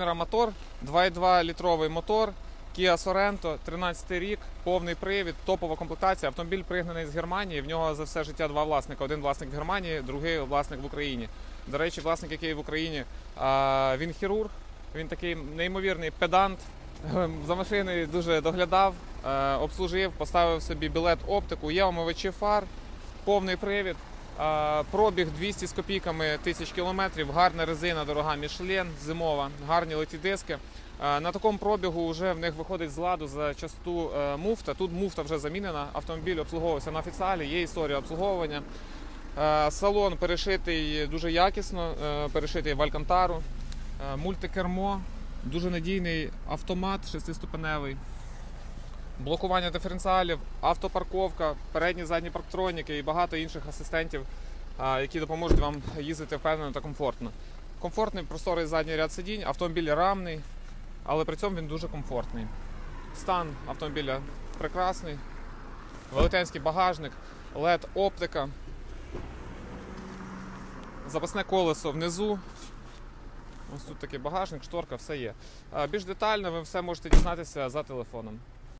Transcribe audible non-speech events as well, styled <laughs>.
Мотор, 2,2 літровий мотор, Kia Sorento, 13 рік, повний привід, топова комплектація. Автомобіль пригнаний з Германії. В нього за все життя два власника. Один власник в Германії, другий власник в Україні. До речі, власник, який в Україні, він хірург, він такий неймовірний педант. <laughs> За машиною дуже доглядав, е, обслужив, поставив собі білет оптику, є омивачі фар, повний привід. Пробіг 200 з копійками тисяч кілометрів, гарна резина, дорога Мішлен, зимова, гарні леті диски. На такому пробігу вже в них виходить з ладу за частоту е, муфта. Тут муфта вже замінена. Автомобіль обслуговувався на офіціалі, є історія обслуговування. Салон перешитий дуже якісно, е, перешитий в Алькантару. Е, Мультикермо, дуже надійний автомат шестиступеневий. Блокування диференціалів, автопарковка, передні задні парктроніки і багато інших асистентів, які допоможуть вам їздити впевнено та комфортно. Комфортний просторий задній ряд сидінь, автомобіль рамний, але при цьому він дуже комфортний. Стан автомобіля прекрасний, велетенський багажник, LED оптика, запасне колесо внизу. Ось тут такий багажник, шторка, все є. Більш детально ви все можете дізнатися за телефоном.